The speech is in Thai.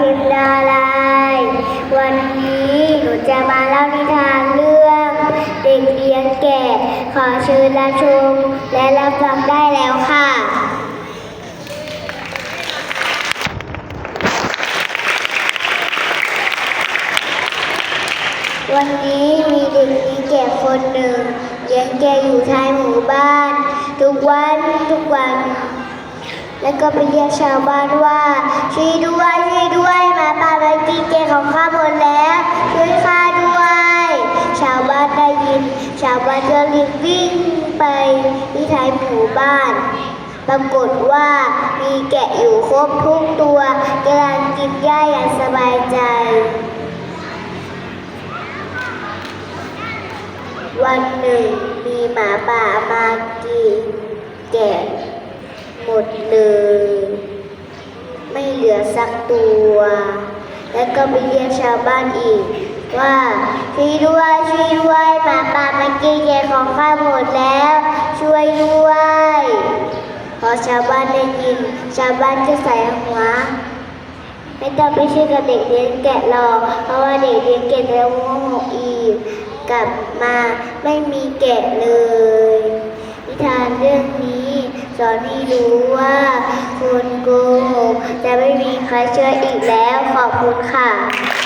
พิมพ์ดาลาย วันนี้หนูจะมาเล่านิทานเรื่องเด็กเลี้ยงแกะขอเชิญรับชมและรับฟังได้แล้วค่ะ วันนี้มีเด็กเรียงแกะคนหนึ่งเลี้ยงแกะอยู่ท้ายหมู่บ้าน ทุกวันทุกวัน แล้วก็ไปเรียกชาวบ้านว่าช่วยด้วย ของข้าหมดแล้วช่วยข้าด้วย ชาวบ้านได้ยิน ชาวบ้านก็รีบวิ่งไปที่ท้ายหมู่บ้าน ปรากฏว่ามีแกะอยู่ครบทุกตัวกำลังกินหญ้าอย่างสบายใจ วันหนึ่งมีหมาป่ามากินแกะหมดเลย ไม่เหลือสักตัว แล้วก็ไปเรียกชาวบ้านอีก ว่าช่วยด้วยช่วยด้วยหมาป่ามากินแกของข้าหมดแล้ว ช่วยด้วยพอชาวบ้านได้ยิน ชาวบ้านก็ใส่หัวไม่ต้องไปช่วยกับเด็กเลี้ยงแกะหรอกเพราะว่าเด็กเลี้ยงแกะแล้วโง่อีกกลับมาไม่มีแกะเลยนิทานเรื่องนี้สอนให้รู้ว่าคนโกหก จะไม่มีใครเชื่ออีกแล้วขอบคุณค่ะ